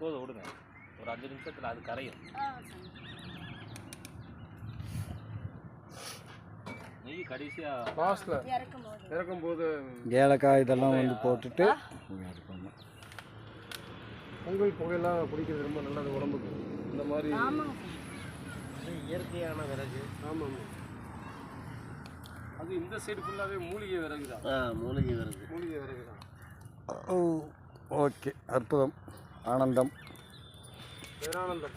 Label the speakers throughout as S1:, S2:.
S1: போதும் விடுங்க. ஒரு அஞ்சு நிமிஷத்தில் அது கரையும். நெய் கடைசியாக
S2: லாஸ்ட்டில்
S3: இறக்கும் போது
S2: இறக்கும்போது.
S4: ஏலக்காய் இதெல்லாம் வந்து போட்டுட்டு இருக்கணும்
S2: பொங்கல் புகையெல்லாம் குடிக்கிறது ரொம்ப நல்லது உடம்புக்கு. இந்த மாதிரி
S5: இயற்கையான விறகு.
S2: ஆமாம் ஆமாம் அது இந்த சைடு ஃபுல்லாகவே மூலிகை விறகு தான்
S5: ஆ மூலிகை விறகு.
S2: மூலிகை விறகு தான்
S4: ஓ ஓகே அற்புதம். ஆனந்தம்.
S2: பேரானந்தம்.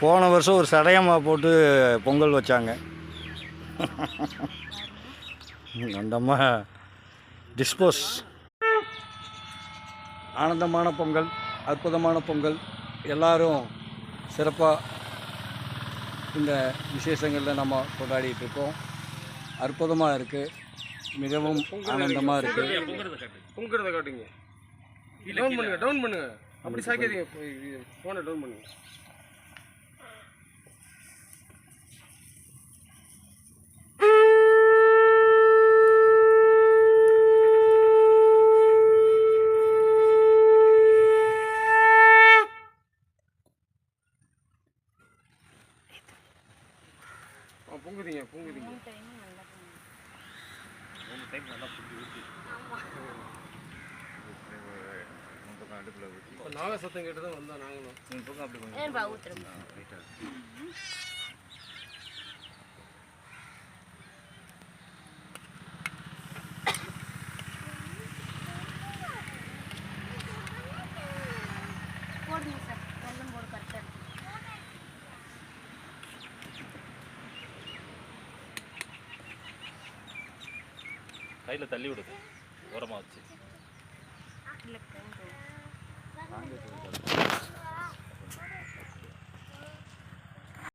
S4: போன வருஷம் ஒரு சடையம்மா போட்டு பொங்கல் வச்சாங்க. அந்தம்மா டிஸ்போஸ் ஆனந்தமான பொங்கல் அற்புதமான பொங்கல். எல்லாரும் சிறப்பாக இந்த விசேஷங்களில் நம்ம கொண்டாடிட்டு இருக்கோம். அற்புதமாக இருக்குது மிகவும் ஆனந்தமாக இருக்குது
S2: டவுன் பண்ணுங்க டவுன் பண்ணுங்க. அப்படி சாய்க்காதீங்க. ஃபோனை டவுன் பண்ணுங்க. ஆ, பொங்குதீங்க பொங்குதீங்க.
S3: மூணு டைம் நல்லா பண்ணுங்க.
S1: மூணு டைம் நல்லா புள்ளி ஊற்றி
S2: இப்போ நாக சத்தம் கேட்டு தான் வந்தோம் நாங்களும்.
S1: நீங்கள் பொங்க அப்படி கொஞ்சம்
S3: ஏன்பா ஊத்துறோம் போடுங்க சார். வெள்ளம் போடு கரெக்டாக
S1: கையில் தள்ளி விடுது ஓரமாக வச்சு.
S3: இல்லை Thank you.